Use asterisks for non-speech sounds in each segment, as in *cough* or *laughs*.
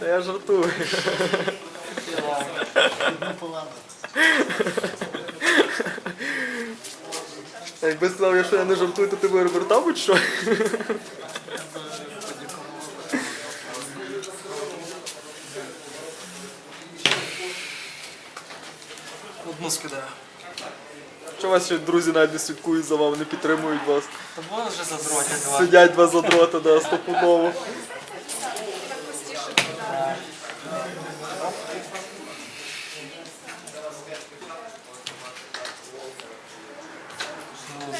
Та я жартую. Якби сказав, я, що я не жартую, то ти би ревертав будь що? Одну скидаю. Що вас ще друзі навіть не слідкують за вами, не підтримують вас. Та було вже задротять два. Сидять два задрота, да, стопудово. Ну.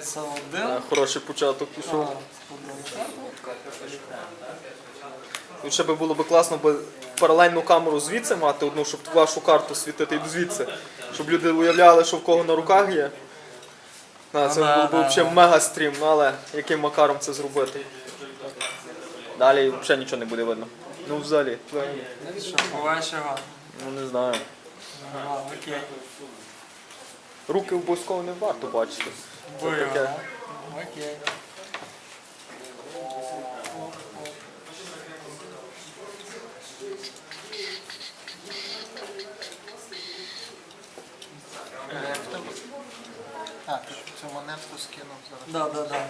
Це один. Хороший початок пішов. Тут ще би було б класно би паралельну камеру звідси мати одну, щоб вашу карту світити і звідси. Щоб люди уявляли, що в кого на руках є. На, це був би ага. взагалі мега стрім, ну, але яким макаром це зробити? Далі взагалі нічого не буде видно. Ну взагалі? Ну не знаю. Ага, окей. Руки обов'язково не варто бачити. Це таке. Окей. Е, хто б- А, ти ж монетку скинув зараз. Да, да, да.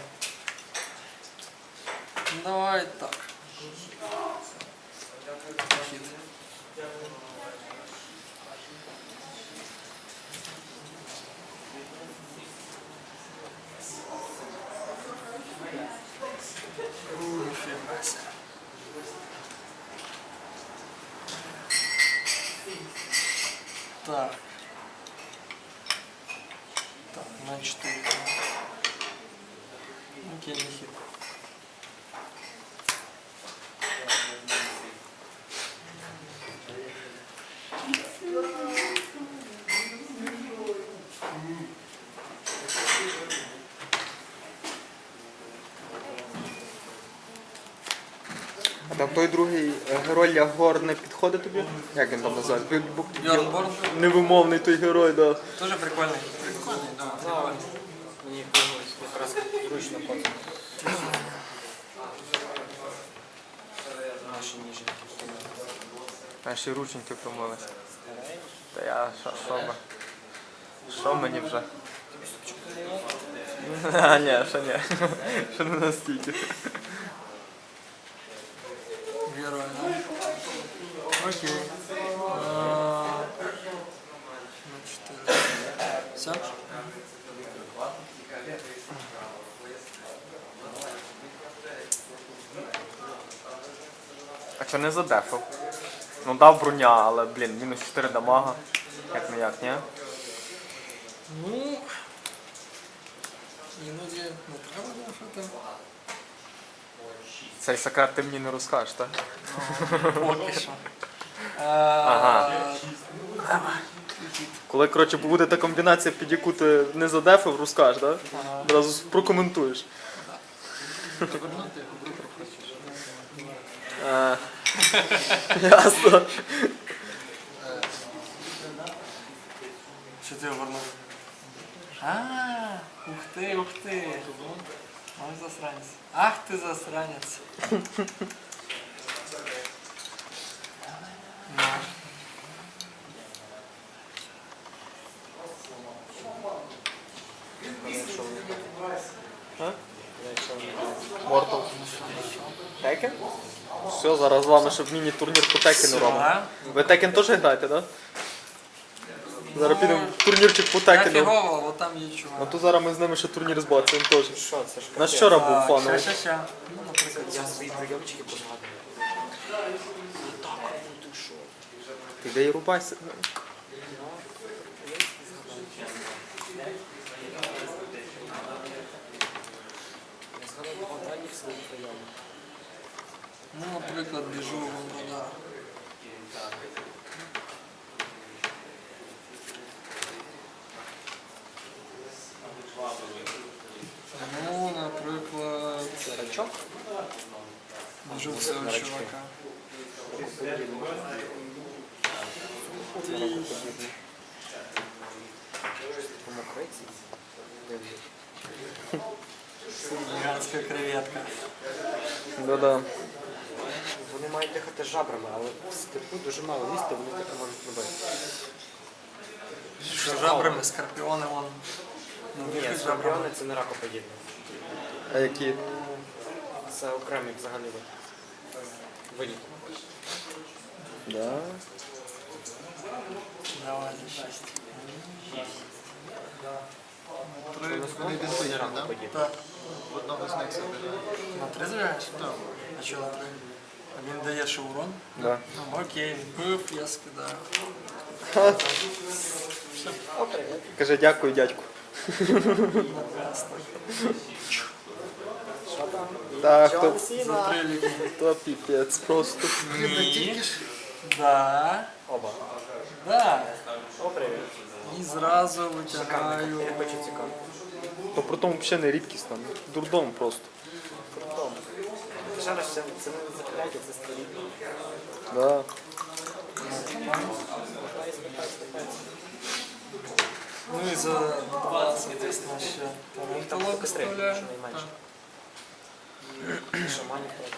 Давай так. Хід. Ніфіга себе. Так. Так, на 4. Окей, не хит. А там той другий е, герой Лягор не підходить тобі? Як він там називається? Бу- Невимовний той герой, да. тоже прикольный. Прикольний, да. Мені якраз зручно потім. Наші рученьки помилися. Та я що, що ми? Що мені вже? *laughs* А, ні, ще ні. *laughs* Ще не настільки. Герой, да? Окей. А, На четыре. Все? А що не задефав? Ну дав броня, але блін, мінус 4 дамага. Як не як, ні? Ну, іноді не треба дефати. Цей секрет ти мені не розкажеш, так? Поки що. *laughs* Ага. Коли, коротше, буде та комбінація, під яку ти не задефав, розкажеш? Ага. Одразу прокоментуєш. А, Ясно. Що ти обернув? А, ух ти, ух ти. Ой, засранець. Ах ти засранець. Ну. Мортал. Текен? Все, зараз з вами, щоб міні-турнір по Текену робимо. Ви Текен теж граєте, так? Зараз підемо в турнірчик по Текену. фігово, бо там є А чувак. то зараз ми з ними ще турнір збацаємо теж. Що це ж? У нас вчора був фановий. ща, ща, ща. Ну, наприклад, Я свої прийомчики позгадую. Так, ну ти що? Ти де і рубайся. Я згадав два дальніх своїх прийоми. ну, наприклад, біжу в Володар. Ну, наприклад, Це рачок? біжу в цього чувака. По мокриці? Де він? Гігантська креветка. Да-да. Вони мають дихати жабрами, але в степу дуже мало місця, вони таке можуть робити. Що жабрами, скорпіони вон. Ну, Ні, дихають скорпіони це не ракоподібне. А які? Це окремий взагалі вид. Виняток. Да. Давай, здрасте. Три ракоподібне. Так. В одного з них забирає. На три заряджаєш? Так. А що на три? А він дає ще урон? Да. Ну, окей, бив, я скидаю. Каже, дякую, дядьку. Так, хто- За три ліки. То піпець просто. Ні. Да. Оба. Да. О, привіт. І зразу витягаю. То при тому взагалі не рідкісно. Дурдом просто. Круто. Ще це, це не закляття, це стрілі. Да. Ну і за два, соответственно, ще тарантулок Быстрее, вставляю. що найменше. Шаманів теж.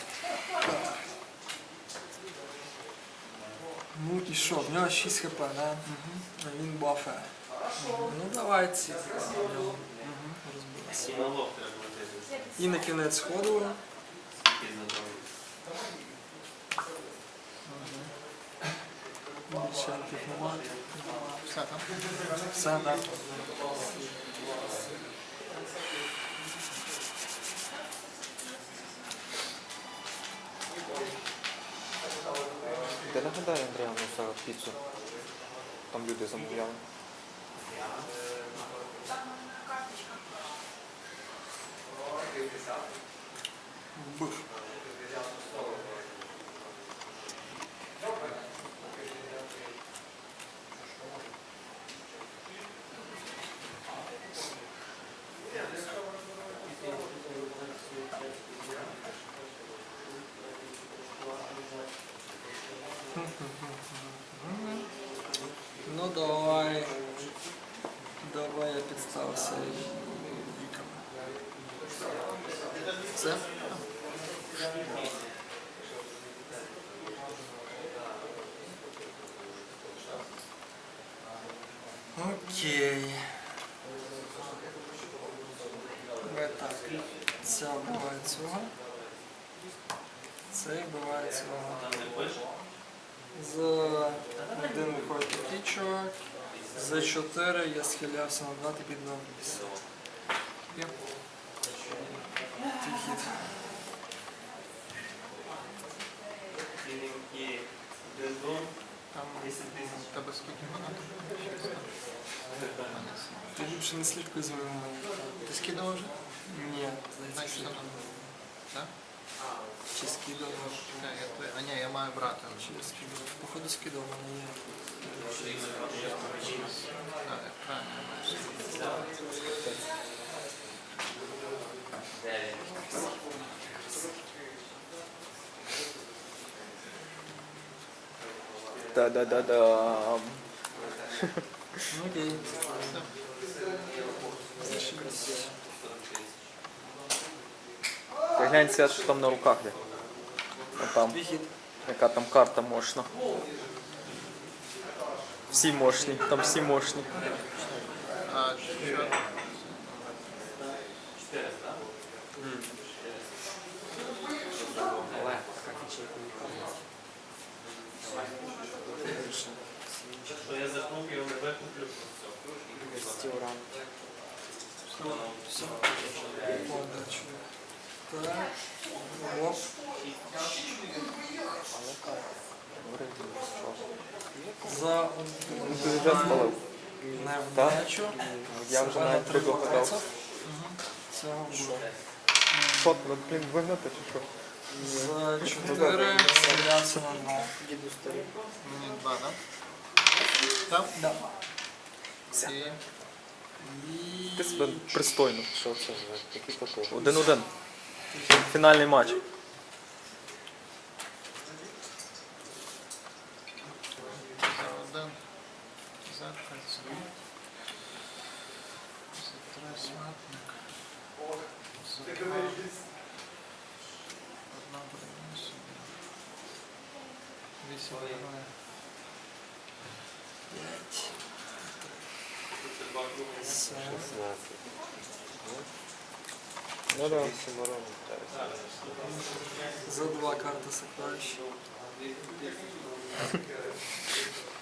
Ну і що, в нього 6 хп, да? А він бафе. Ну давай ці. Угу. Розбилися. І на кінець ходу. Антих нема. все там. Все, так. Де нагадай Андріану за піцу? Там люди замовляли. Там Бух. Ну центра. Окей. Так, ця буває цього. Цей буває цього. За один виходить такий чувак. За 4 я схилявся на два. ти підняв 8. Синенький дезон. Там 10 тисяч. Тебе скільки вона? Ти не слідкуй за моїм Ти скидав вже? Ні, здається, що там. Так? Чи скидав? Чекай, я А не, я маю брата. Чи я скидав? Походу скидав, в мене є. Так, правильно. маю. скидати. Да-да-да-да. Ну, Окей. Зашибись. Ти глянь свят, що там на руках є. А там, Твій хід. яка там карта мощна. Всі мощні, там всі мощні. А що? Стілран. Все. Удачі. Так. Оп. За Ти вже спалив. невдачу. Я вже себе на навіть три предугадав. бокальця. Цього буде. Що, треба, блін, вигнати чи що? За 4 стрілявся на 2. Діду старий. Мені два, так? Так? Да. І І... Ти себе пристойно. Що це за такий поток? Один-один. Фінальний матч. грає. П'ять. Сім. 16. Ну да. 8 урону. так. За два карти сокровища.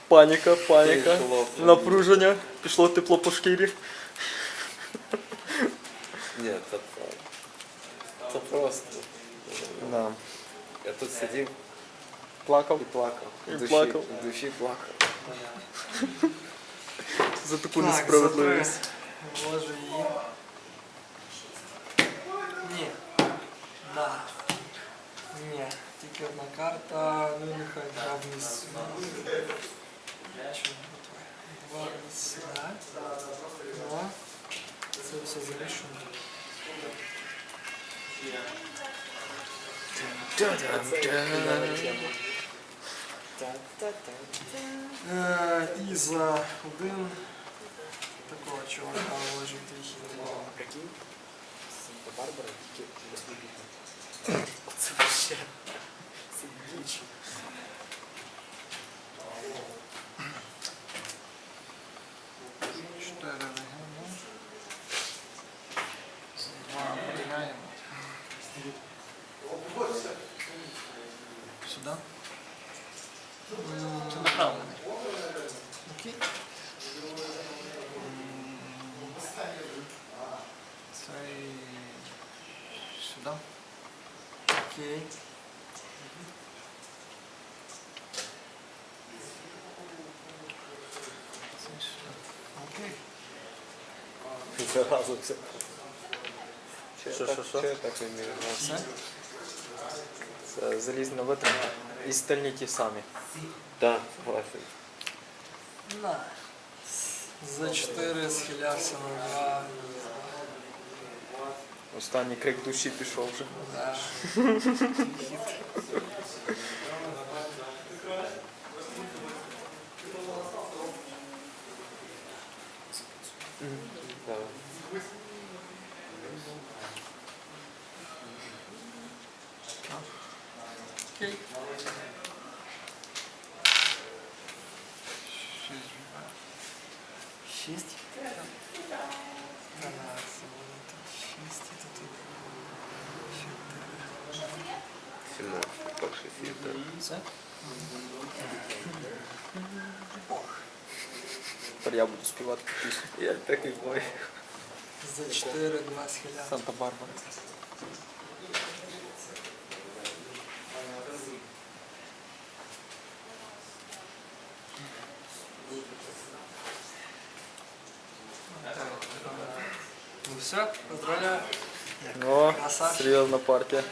Паніка, паніка. Пішло. Напруження. Пішло тепло по шкірі. Ні, це, це, це просто. Да. Я тут сидів Плакав і плакав. І В душі, плакав. В душі плакав. *laughs* за таку Так, несправедливість. за три. Вложу її. Ні. Да. Ні. Тільки одна карта. Ну і нехай два вниз. Чому не твоє? Два вниз сюди. Два. Це все залишимо. Е, І за один Такого чувака вложу твій хід. Какие? Санта-Барбара восьмибітна. Це вообще. Окей. Цей сюди. Окей. Зразу все. Що, що, що? Що я так вмію? Все? Це залізна витримка. І стальні ті самі. Так, власне. На. За 4 схилявся на 2. Останній крик душі пішов вже. *laughs* Тепер я буду співати пісню. Я так і бою. За 4 2 схилявся. Санта-Барбара. Ну все, поздравляю. О, Красавчик. серйозна партія.